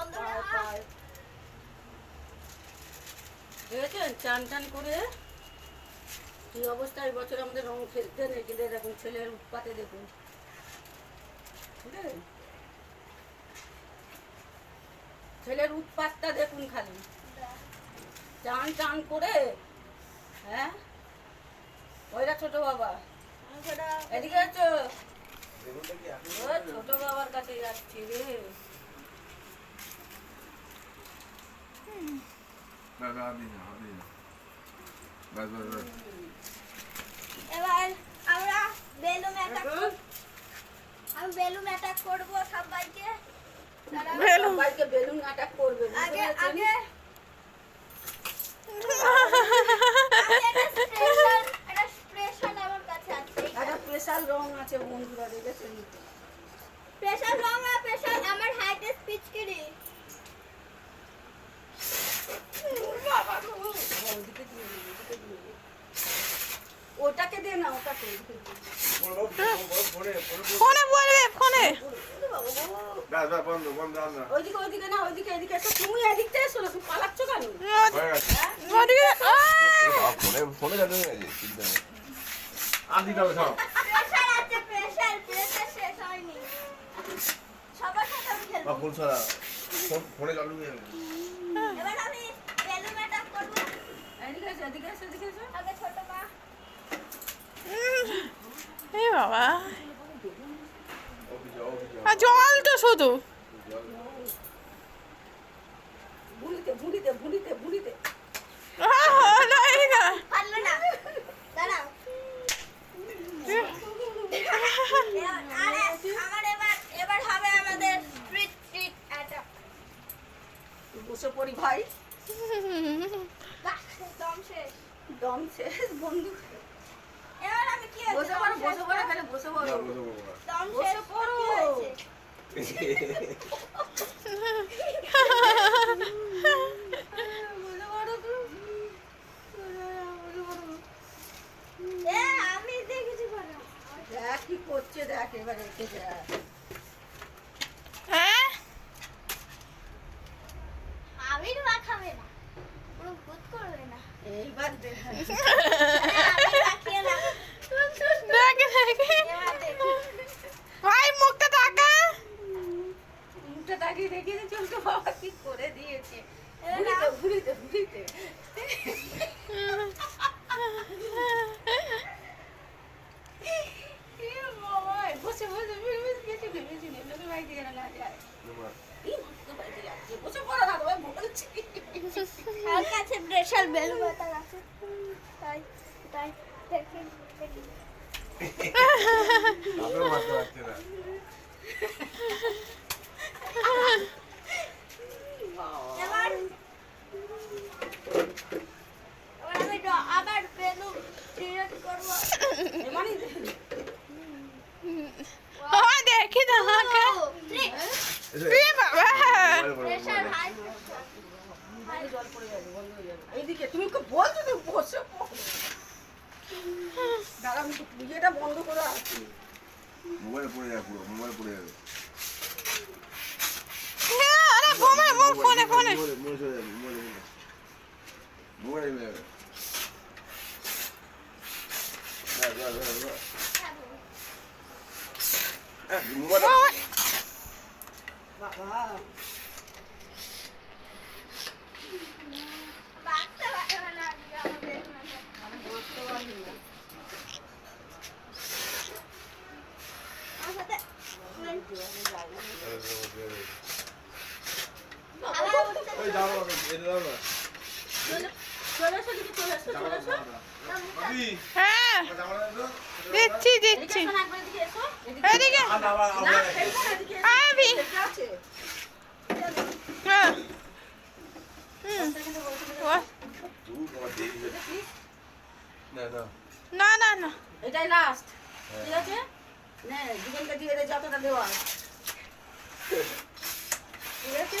বন্ধুরা দেখেছেন? চান টান করে কি অবস্থা? এই বছর আমাদের রং খেলতে নেই কিন্তু দেখুন ছেলের উৎপাতে দেখুন। ছেলের উৎপাতটা দেখুন খালি। চান টান করে হ্যাঁ? ওইটা ছোট বাবা? এদিকে আছো? ছোট বাবার কাছে যাচ্ছি রে। না না আপনি না বাস বাস বাস এবার আমরা বেলুন অ্যাটাক আমি বেলুন অ্যাটাক করব সবাইকে। দাঁড়াও। সবাইকে বেলুন অ্যাটাক করবে আগে? আগে। একটা স্পেশাল আমার কাছে আছে। একটা স্পেশাল রং আছে বন্ধুরা দেখেছেন স্পেশাল রং আর স্পেশাল আমার হাইটে স্পিচ করি ওদিকে দিয়ে দিন, ওদিকে দিয়ে দিন। ওটাকে দে না ওটাকে এদিকে দিয়ে দিন। ফোনে বলবে ফোনে ওরে বাবা গো। বাস বাস বন্ধ বন্ধ আর না ওইদিকে ওইদিকে না ওইদিকে এদিকে এসো তুমি এদিকটা এসো না তুমি পালাচ্ছ কেন হয়ে গেছে ওদিকে ফোনে ফোনে জানো না চিন্তা নেই আর দিতে হবে সব প্রেশার আছে প্রেশার প্রেশার শেষ হয়নি সবার সাথে আমি বা খেলব ফোনে চালু হয়ে যাবে। এবার আমি বেলুন অ্যাটাক করব। এদিকে এসো এদিকে এসো এদিকে এসো। আগে ছোট মা এই বাবা অফিসে অফিসে আর জল তো শুধু ভুলিতে ভুলিতে ভুলিতে ভুলিতে আহ, হলোই না পারল না দাঁড়াও এবার- আরে আমার এবার এবার হবে আমাদের স্ট্রিট স্ট্রিট অ্যাটাক বসে পড়ি ভাই। দম শেষ। দম শেষ বন্ধু এবার আমি কি বসে পড়ো বসে পড়ো এখানে বসে পড়ো যাও বসে বসে দম বসে শেষ পড়ো। কি হয়েছে? বসে পড়ো তো। বসে পড়ো। এ আমি দেখেছি বলো দেখ কি করছে দেখ এবারে এসে দেখ। হ্যাঁ আমি মা খাবে না কোনো ভূত করবে না এইবার দেখে দেখে এবার দেখি ভাই মুখটা তাকা তাকিয়ে দেখিয়ে দিচ্ছে বাবা কি করে দিয়েছে ভুলিতে ভুলিতে বসে বসে বিড়বিড় পেছনে পেছনে লোকের বাড়িতে যেন না যায় এই লোকের বাড়িতে যাচ্ছে বসে পড়ো না তোমায় বলছি আমার কাছে স্পেশাল বেলুন বাতার আছে তাই তাই দেখি দেখি আপনার মারতে পারছে না এবার এবার আমি ড- আবার বেলুন সিলেক্ট করব এমানি ও দেখি তোমাকে এ বাবা প্রেশার হাই জল পড়ে যাবে বন্ধ হয়ে যাবে এইদিকে তুমি তো বলছো তুমি বসে পড়ো দাঁড়া আমি একটু ইয়েটা বন্ধ করে আসছি মোবাইল পড়ে যাবে পুরো মোবাইল পড়ে যাবে আরে ফোনে ফোনে ফোনে মোবাইল মোবাইল চলে যাবে মোবাইল মোবাইল চলে যাবে হ্যাঁ, যা, যা, যা। হ্যাঁ, মোবাইল বাবা বাঁচতে পারবে না আজকে আমার বেলুন আছে। আমি বসতে পারি না আমার সাথে বাবা, আবার উঠতে ওই যাও না, এটা দাও না। চলে এসো দিদি চলে এসো চলে এসো ভাবি, হ্যাঁ জামাটা দাও তো। দিচ্ছি এদিকে দিচ্ছি এসো না, একবার এদিকে এসো এদিকে এদিকে আর না, আবার, না আবার। হ্যাঁ। না, না। না না না এটাই লাস্ট ঠিক আছে নে দুজনকে দিয়ে দে যতটা দেওয়া ঠিক আছে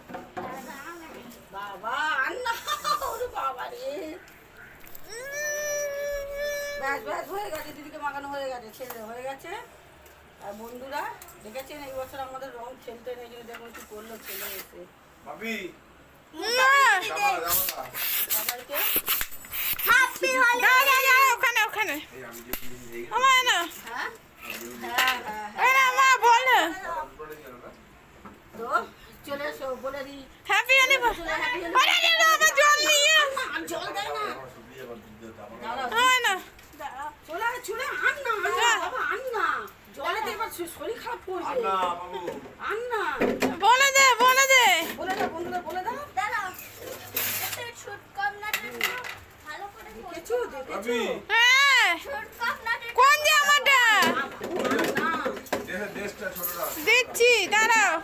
ব্যাস ব্যাস হয়ে গেছে দিদিকে মাখানো হয়ে গেছে ছেলে হয়ে গেছে। আর বন্ধুরা দেখেছেন এই বছর আমাদের রং খেলতে নেই কিন্তু দেখুন কি করল ছেলে এসে। ওখানে ওখানে। না? হ্যাঁ? হ্যাঁ হ্যাঁ মা বল। তো চলে এসো বলে দিই। Happy anniversary 记到了